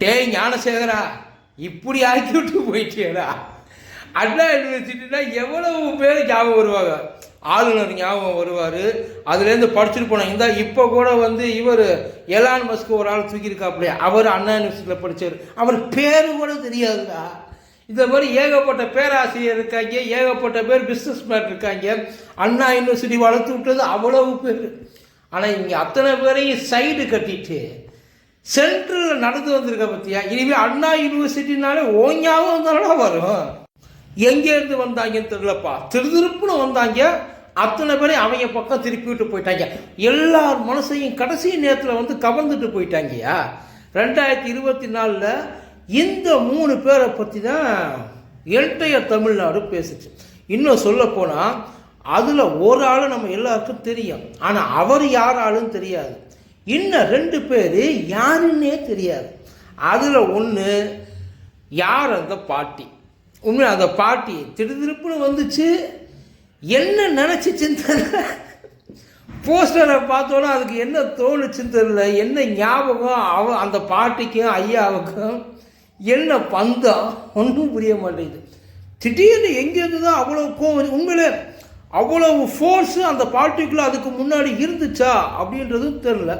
டேய் ஞானசேகரா இப்படி ஆக்கி விட்டு போயிட்டியடா. அண்ணா யூனிவர்சிட்டினா எவ்வளவு பேர் ஞாபகம் வருவாங்க? ஆளுநர் ஞாபகம் வருவார். அதுலேருந்து படிச்சுட்டு போனாங்க இந்த இப்போ கூட வந்து இவர் எலான் மஸ்க்கு ஒரு ஆள் தூக்கியிருக்காப்புலையே அவர் அண்ணா யூனிவர்சிட்டியில் படித்தார் அவர் பேர் கூட தெரியாதுடா. இந்த மாதிரி ஏகப்பட்ட பேராசிரியர் இருக்காங்க ஏகப்பட்ட பேர் பிஸ்னஸ் மேன் இருக்காங்க. அண்ணா யூனிவர்சிட்டி வளர்த்து விட்டது அவ்வளவு பேர். ஆனால் இங்கே அத்தனை பேரையும் சைடு கட்டிட்டு சென்ட்ரலில் நடந்து வந்திருக்க பற்றியா இனிமேல் அண்ணா யூனிவர்சிட்டினாலே ஓஞ்சாவும் வந்தாலும் வரும். எங்கேருந்து வந்தாங்கன்னு தெரியலப்பா. திருதிருப்புன்னு வந்தாங்க. அத்தனை பேரையும் அவங்க பக்கம் திருப்பி விட்டு போயிட்டாங்க. எல்லார் மனசையும் கடைசி நேரத்தில் வந்து கவர்ந்துட்டு போயிட்டாங்கயா ரெண்டாயிரத்தி இருபத்தி நாலில் இந்த மூணு பேரை பற்றி தான் என்டைய தமிழ்நாடு பேசுச்சு. இன்னும் சொல்லப்போனால் அதில் ஒரு ஆள் நம்ம எல்லாருக்கும் தெரியும். ஆனால் அவர் யார் ஆளுன்னு தெரியாது. இன்னும் ரெண்டு பேர் யாருன்னே தெரியாது. அதில் ஒன்று யார் அந்த பாட்டி? உண்மை அந்த பாட்டி திருதிருப்புன்னு வந்துச்சு. என்ன நினச்சிச்சுன்னு தெரியல. போஸ்டரை பார்த்தோன்னா அதுக்கு என்ன தோணுச்சுன்னு தெரியல. என்ன ஞாபகம் அவ அந்த பாட்டிக்கும் ஐயாவுக்கும் என்ன பந்தம்? ஒன்றும் புரிய மாட்டேங்குது. திடீர்னு எங்கேருந்து தான் அவ்வளோ கோவம் உண்மையிலே அவ்வளவு ஃபோர்ஸு அந்த பாட்டிக்குள்ளே அதுக்கு முன்னாடி இருந்துச்சா அப்படின்றதும் தெரில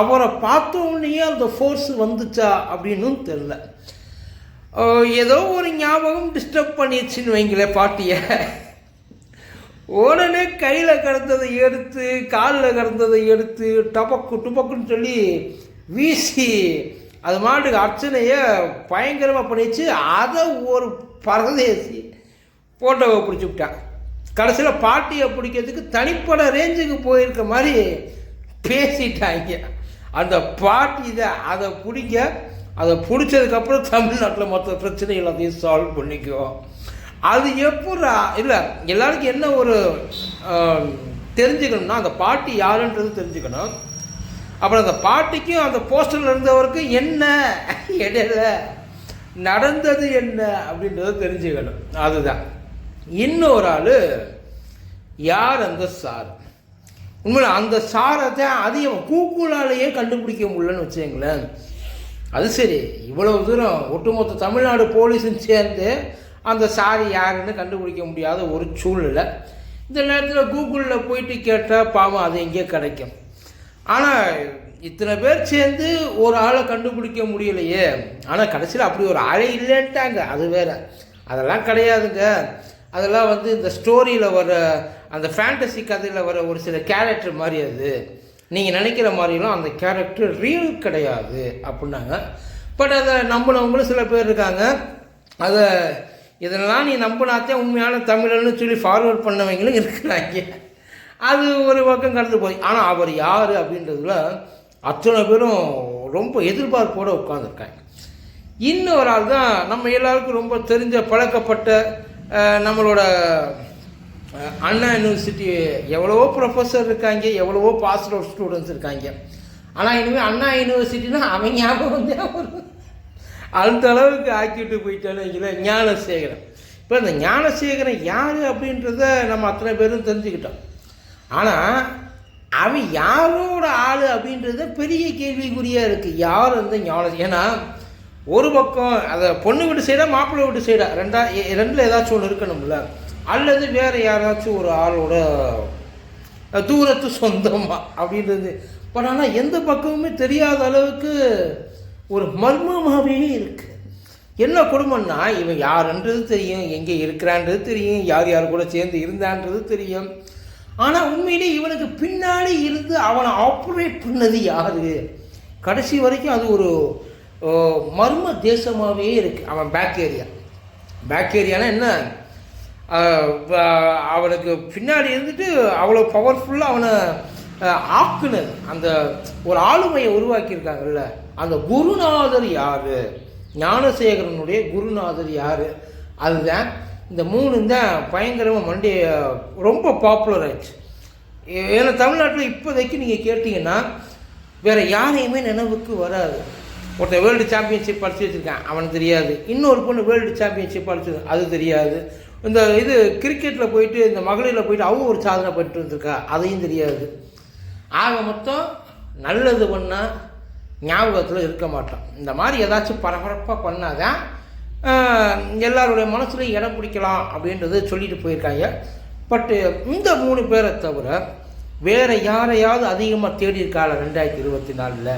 அவரை பார்த்த உடனேயே அந்த ஃபோர்ஸ் வந்துச்சா அப்படின்னும் தெரில ஏதோ ஒரு ஞாபகம் டிஸ்டர்ப் பண்ணிடுச்சின்னு வைங்களேன் பாட்டியை. உடனே கையில் கிடந்ததை எடுத்து காலில் கிடந்ததை எடுத்து டபக்கு டுபக்குன்னு சொல்லி வீசி அது மாட்டுக்கு அர்ச்சனையை பயங்கரமாக பண்ணிச்சு அதை ஒரு பரதேசி ஃபோட்டோவை பிடிச்சி விட்டான். கடைசியில் பாட்டியை பிடிக்கிறதுக்கு தனிப்பட ரேஞ்சுக்கு போயிருக்க மாதிரி பேசிட்டாங்க. அந்த பாட்டி இதை அதை பிடிக்க அதை பிடிச்சதுக்கப்புறம் தமிழ்நாட்டில் மற்ற பிரச்சனை எல்லாத்தையும் சால்வ் பண்ணிக்குவோம். அது எப்படா இல்லை எல்லாருக்கும் என்ன ஒரு தெரிஞ்சுக்கணும்னா அந்த பாட்டி யாருன்றது தெரிஞ்சுக்கணும். அப்புறம் அந்த பாட்டிக்கும் அந்த போஸ்டரில் இருந்தவருக்கும் என்ன இடையில நடந்தது என்ன அப்படின்றத தெரிஞ்சுக்கணும். அதுதான். இன்னொரு ஆள் யார் அந்த சார்? உண்மையில அந்த சாரை தான் அதிகம் கூகுளாலேயே கண்டுபிடிக்க முடியலன்னு வச்சுங்களேன் அது சரி இவ்வளவு தூரம் ஒட்டுமொத்த தமிழ்நாடு போலீஸும் சேர்ந்து அந்த சாரி யாருன்னு கண்டுபிடிக்க முடியாத ஒரு சூழ்நிலை. இந்த நேரத்தில் கூகுளில் போயிட்டு கேட்டால் பாவம் அது எங்கேயோ கிடைக்கும்? ஆனால் இத்தனை பேர் சேர்ந்து ஒரு ஆளை கண்டுபிடிக்க முடியலையே. ஆனால் கடைசியில் அப்படி ஒரு ஆளே இல்லைன்ட்டாங்க. அது வேற. அதெல்லாம் கிடையாதுங்க. அதெல்லாம் வந்து இந்த ஸ்டோரியில் வர அந்த ஃபேண்டசி கதையில் வர ஒரு சில கேரக்டர் மாதிரி அது. நீங்கள் நினைக்கிற மாதிரிலாம் அந்த கேரக்டர் ரியல் கிடையாது அப்படின்னாங்க. பட் அதை நம்பினவங்களும் சில பேர் இருக்காங்க. அதை இதெல்லாம் நீ நம்பினாத்தே உண்மையான தமிழன்னு சொல்லி ஃபார்வர்ட் பண்ணவங்களும் இருக்கிறாங்க. அது ஒரு பக்கம் கடந்து போய். ஆனால் அவர் யார் அப்படின்றதுல அத்தனை பேரும் ரொம்ப எதிர்பார்ப்போடு உட்காந்துருக்காங்க இன்னொரு ஆள் தான் நம்ம எல்லாருக்கும் ரொம்ப தெரிஞ்ச பழக்கப்பட்ட நம்மளோட அண்ணா யூனிவர்சிட்டி எவ்வளவோ ப்ரொஃபஸர் இருக்காங்க எவ்வளவோ பாஸ் அவுட் ஸ்டூடெண்ட்ஸ் இருக்காங்க. ஆனால் இனிமேல் அண்ணா யூனிவர்சிட்டினா அவன் ஞாபகம் வந்து அந்த அளவுக்கு ஆக்கிட்டு போயிட்டான்னு வைங்களேன் ஞானசேகரன். இப்போ இந்த ஞானசேகரன் யார் அப்படின்றத நம்ம அத்தனை பேரும் தெரிஞ்சுக்கிட்டோம். ஆனால் அவன் யாரோட ஆள் அப்படின்றத பெரிய கேள்விக்குறியாக இருக்குது யார் அந்த ஞான ஏன்னா ஒரு பக்கம் அதை பொண்ணு வீட்டு சைடாக மாப்பிள்ளை வீட்டு சைடாக ரெண்டா ரெண்டில் ஏதாச்சும் ஒன்று இருக்கணும்ல. அல்லது வேறு யாராச்சும் ஒரு ஆளோட தூரத்து சொந்தமாக அப்படின்றது. பட் ஆனால் எந்த பக்கமுமே தெரியாத அளவுக்கு ஒரு மர்மமாகவே இருக்குது என்ன குடும்பம்னா இவன் யாருன்றது தெரியும் எங்கே இருக்கிறான்றது தெரியும் யார் யார் கூட சேர்ந்து இருந்தான்றது தெரியும். ஆனால் உண்மையிலே இவனுக்கு பின்னாடி இருந்து அவனை ஆப்ரேட் பண்ணது யார்? கடைசி வரைக்கும் அது ஒரு மர்ம தேசமாகவே இருக்குது அவன் பேக் ஏரியா பேக் ஏரியானா என்ன அவனுக்கு பின்னாடி இருந்துட்டு அவ்வளோ பவர்ஃபுல்லாக அவனை அஹ், ஆக்குனது. அந்த ஒரு ஆளுமையை உருவாக்கியிருக்காங்கல்ல. அந்த குருநாதர் யார்? ஞானசேகரனுடைய குருநாதர் யார்? அதுதான் இந்த மூணு தான் பயங்கரமாக மண்டே ரொம்ப பாப்புலர் ஆயிடுச்சு. ஏ- ஏன்னா தமிழ்நாட்டில் இப்போதைக்கு நீங்கள் கேட்டிங்கன்னா வேறு யாரையுமே நினைவுக்கு வராது. ஒருத்தன் வேர்ல்டு சாம்பியன்ஷிப் படித்து வச்சுருக்கான். அவனுக்கு தெரியாது. இன்னொரு பொண்ணு வேர்ல்டு சாம்பியன்ஷிப் படிச்சு அது தெரியாது. இந்த இது கிரிக்கெட்டில் போயிட்டு இந்த மகளிரில் போயிட்டு அவங்க ஒரு சாதனை பண்ணிட்டு வந்திருக்கா. அதையும் தெரியாது. ஆக மொத்தம் நல்லது பண்ணால் ஞாபகத்தில் இருக்க மாட்டோம் இந்த மாதிரி ஏதாச்சும் பரபரப்பாக பண்ணாதான் எல்லாருடைய மனசுலையும் இடம் பிடிக்கலாம் அப்படின்றத சொல்லிட்டு போயிருக்காங்க. பட்டு இந்த மூணு பேரை தவிர வேறு யாரையாவது அதிகமாக தேடி இருக்காள் ரெண்டாயிரத்தி இருபத்தி நாலில்.